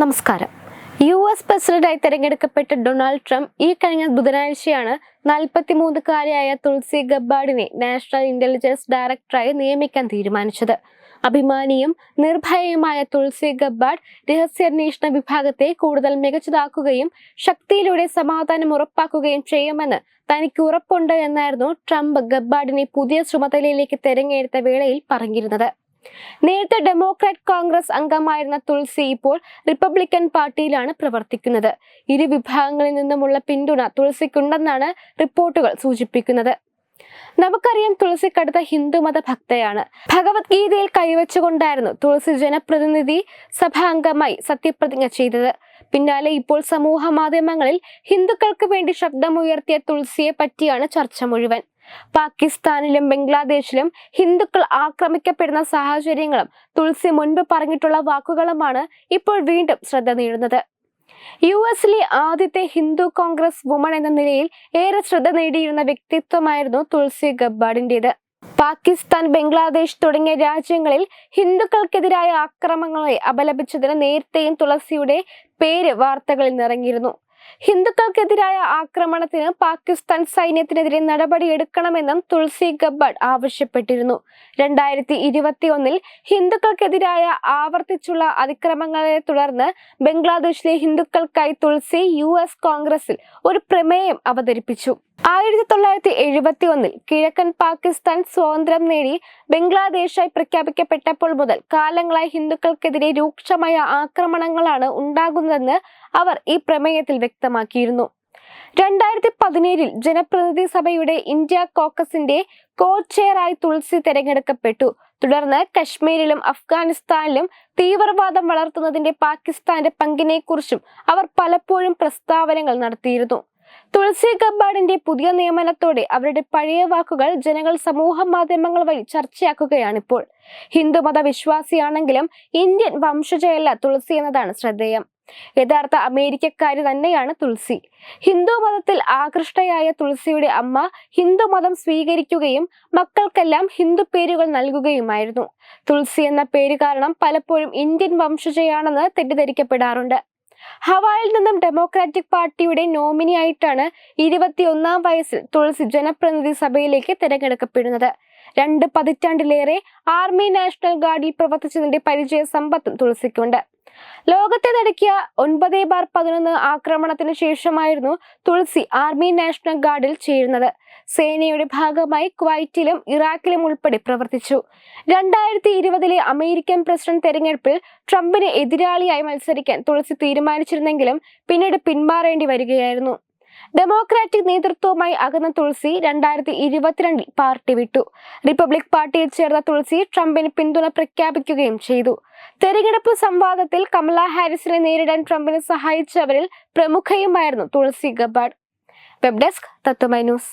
നമസ്കാരം U S പ്രസിഡന്റായി തെരഞ്ഞെടുക്കപ്പെട്ട ഡൊണാൾഡ് ട്രംപ് ഈ കഴിഞ്ഞ ബുധനാഴ്ചയാണ് നാൽപ്പത്തിമൂന്നുകാരിയായ തുൾസി ഗബ്ബാഡിനെ നാഷണൽ ഇന്റലിജൻസ് ഡയറക്ടറായി നിയമിക്കാൻ തീരുമാനിച്ചത് അഭിമാനിയും നിർഭയയുമായ തുൾസി ഗബ്ബാഡ് രഹസ്യാന്വേഷണ വിഭാഗത്തെ കൂടുതൽ മികച്ചതാക്കുകയും ശക്തിയിലൂടെ സമാധാനം ഉറപ്പാക്കുകയും ചെയ്യുമെന്ന് തനിക്ക് ഉറപ്പുണ്ട് എന്നായിരുന്നു ട്രംപ് ഗബ്ബാർഡിനെ പുതിയ ചുമതലയിലേക്ക് തെരഞ്ഞെടുത്ത വേളയിൽ പറഞ്ഞിരുന്നത് നേരത്തെ ഡെമോക്രാറ്റ് കോൺഗ്രസ് അംഗമായിരുന്ന തുൾസി ഇപ്പോൾ റിപ്പബ്ലിക്കൻ പാർട്ടിയിലാണ് പ്രവർത്തിക്കുന്നത് ഇരു വിഭാഗങ്ങളിൽ നിന്നുമുള്ള പിന്തുണ തുളസിക്കുണ്ടെന്നാണ് റിപ്പോർട്ടുകൾ സൂചിപ്പിക്കുന്നത് നമുക്കറിയാം തുളസി കടുത്ത ഹിന്ദുമത ഭക്തയാണ് ഭഗവത്ഗീതയിൽ കൈവച്ചുകൊണ്ടായിരുന്നു തുളസി ജനപ്രതിനിധി സഭാംഗമായി സത്യപ്രതിജ്ഞ ചെയ്തത് പിന്നാലെ ഇപ്പോൾ സമൂഹ മാധ്യമങ്ങളിൽ ഹിന്ദുക്കൾക്ക് വേണ്ടി ശബ്ദമുയർത്തിയ തുളസിയെ പറ്റിയാണ് ചർച്ച മുഴുവൻ പാകിസ്ഥാനിലും ബംഗ്ലാദേശിലും ഹിന്ദുക്കൾ ആക്രമിക്കപ്പെടുന്ന സാഹചര്യങ്ങളും തുളസി മുൻപ് പറഞ്ഞിട്ടുള്ള വാക്കുകളുമാണ് ഇപ്പോൾ വീണ്ടും ശ്രദ്ധ നേടുന്നത് യു എസിലെ ആദ്യത്തെ ഹിന്ദു കോൺഗ്രസ് വുമൺ എന്ന നിലയിൽ ഏറെ ശ്രദ്ധ നേടിയിരുന്ന വ്യക്തിത്വമായിരുന്നു തുളസി ഗബ്ബാഡിൻ്റെത് പാകിസ്ഥാൻ ബംഗ്ലാദേശ് തുടങ്ങിയ രാജ്യങ്ങളിൽ ഹിന്ദുക്കൾക്കെതിരായ ആക്രമണങ്ങളെ അപലപിച്ചതിന് നേരത്തെയും തുളസിയുടെ പേര് വാർത്തകളിൽ നിറങ്ങിയിരുന്നു ഹിന്ദുക്കൾക്കെതിരായ ആക്രമണത്തിന് പാകിസ്ഥാൻ സൈന്യത്തിനെതിരെ നടപടിയെടുക്കണമെന്നും തുളസി ഗബ്ബഡ് ആവശ്യപ്പെട്ടിരുന്നു രണ്ടായിരത്തി ഒന്നിൽ ഹിന്ദുക്കൾക്കെതിരായ ആവർത്തിച്ചുള്ള അതിക്രമങ്ങളെ തുടർന്ന് ബംഗ്ലാദേശിലെ ഹിന്ദുക്കൾക്കായി തുളസി യു കോൺഗ്രസിൽ ഒരു പ്രമേയം അവതരിപ്പിച്ചു ആയിരത്തി തൊള്ളായിരത്തി എഴുപത്തി ഒന്നിൽ കിഴക്കൻ പാകിസ്ഥാൻ സ്വാതന്ത്ര്യം നേടി ബംഗ്ലാദേശായി പ്രഖ്യാപിക്കപ്പെട്ടപ്പോൾ മുതൽ കാലങ്ങളായി ഹിന്ദുക്കൾക്കെതിരെ രൂക്ഷമായ ആക്രമണങ്ങളാണ് ഉണ്ടാകുന്നതെന്ന് അവർ ഈ പ്രമേയത്തിൽ വ്യക്തമാക്കിയിരുന്നു രണ്ടായിരത്തി പതിനേഴിൽ ജനപ്രതിനിധി സഭയുടെ ഇന്ത്യ കോക്കസിന്റെ കോ ചെയറായി തുളസി തെരഞ്ഞെടുക്കപ്പെട്ടു തുടർന്ന് കശ്മീരിലും അഫ്ഗാനിസ്ഥാനിലും തീവ്രവാദം വളർത്തുന്നതിന്റെ പാകിസ്ഥാന്റെ പങ്കിനെക്കുറിച്ചും അവർ പലപ്പോഴും പ്രസ്താവനകൾ നടത്തിയിരുന്നു തുളസി കമ്പാടിന്റെ പുതിയ നിയമനത്തോടെ അവരുടെ പഴയ വാക്കുകൾ ജനങ്ങൾ സമൂഹ മാധ്യമങ്ങൾ വഴി ചർച്ചയാക്കുകയാണിപ്പോൾ ഹിന്ദുമത വിശ്വാസിയാണെങ്കിലും ഇന്ത്യൻ വംശജയല്ല തുളസി എന്നതാണ് ശ്രദ്ധേയം യഥാർത്ഥ അമേരിക്കക്കാരി തന്നെയാണ് തുളസി ഹിന്ദു മതത്തിൽ ആകൃഷ്ടയായ തുളസിയുടെ അമ്മ ഹിന്ദു മതം സ്വീകരിക്കുകയും മക്കൾക്കെല്ലാം ഹിന്ദു പേരുകൾ നൽകുകയുമായിരുന്നു തുളസി എന്ന പേര് കാരണം പലപ്പോഴും ഇന്ത്യൻ വംശജയാണെന്ന് തെറ്റിദ്ധരിക്കപ്പെടാറുണ്ട് ഹവായിൽ നിന്നും ഡെമോക്രാറ്റിക് പാർട്ടിയുടെ നോമിനിയായിട്ടാണ് ഇരുപത്തിയൊന്നാം വയസ്സിൽ തുളസി ജനപ്രതിനിധി സഭയിലേക്ക് തിരഞ്ഞെടുക്കപ്പെടുന്നത് രണ്ട് പതിറ്റാണ്ടിലേറെ ആർമി നാഷണൽ ഗാർഡിൽ പ്രവർത്തിച്ചതിന്റെ പരിചയ സമ്പത്തും തുളസിക്കുണ്ട് ലോകത്തെ നടക്കിയ ഒൻപതേ ബാർ പതിനൊന്ന് ആക്രമണത്തിന് ശേഷമായിരുന്നു തുളസി ആർമി നാഷണൽ ഗാർഡിൽ ചേരുന്നത് സേനയുടെ ഭാഗമായി ക്വൈറ്റിലും ഇറാഖിലും ഉൾപ്പെടെ പ്രവർത്തിച്ചു രണ്ടായിരത്തി ഇരുപതിലെ അമേരിക്കൻ പ്രസിഡന്റ് തെരഞ്ഞെടുപ്പിൽ ട്രംപിന് എതിരാളിയായി മത്സരിക്കാൻ തുളസി തീരുമാനിച്ചിരുന്നെങ്കിലും പിന്നീട് പിന്മാറേണ്ടി വരികയായിരുന്നു ഡെമോക്രാറ്റിക് നേതൃത്വവുമായി അകന്ന തുളസി രണ്ടായിരത്തി ഇരുപത്തിരണ്ടിൽ പാർട്ടി വിട്ടു റിപ്പബ്ലിക് പാർട്ടിയിൽ ചേർന്ന തുളസി ട്രംപിന് പിന്തുണ പ്രഖ്യാപിക്കുകയും ചെയ്തു തെരഞ്ഞെടുപ്പ് സംവാദത്തിൽ കമല ഹാരിസിനെ നേരിടാൻ ട്രംപിനെ സഹായിച്ചവരിൽ പ്രമുഖയുമായിരുന്നു തുളസി Gabbard web desk Tatwamayi news